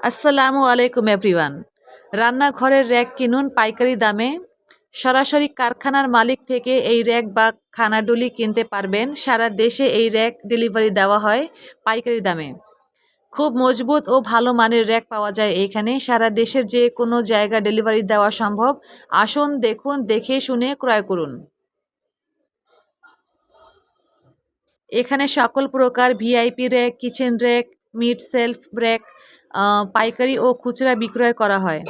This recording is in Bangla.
আসসালামু আলাইকুম, এভরিওয়ান। রান্নাঘরের র্যাক কিনুন পাইকারি দামে। সরাসরি কারখানার মালিক থেকে এই র্যাক বা খানাডুলি কিনতে পারবেন। সারা দেশে এই র্যাক ডেলিভারি দেওয়া হয় পাইকারি দামে। খুব মজবুত ও ভালো মানের র্যাক পাওয়া যায় এইখানে সারা দেশের যে কোনো জায়গা ডেলিভারি দেওয়া সম্ভব। আসুন, দেখুন, দেখে শুনে ক্রয় করুন। এখানে সকল প্রকার VIP rack, kitchen rack mid shelf rack পাইকারি ও খুচরা বিক্রয় করা হয়।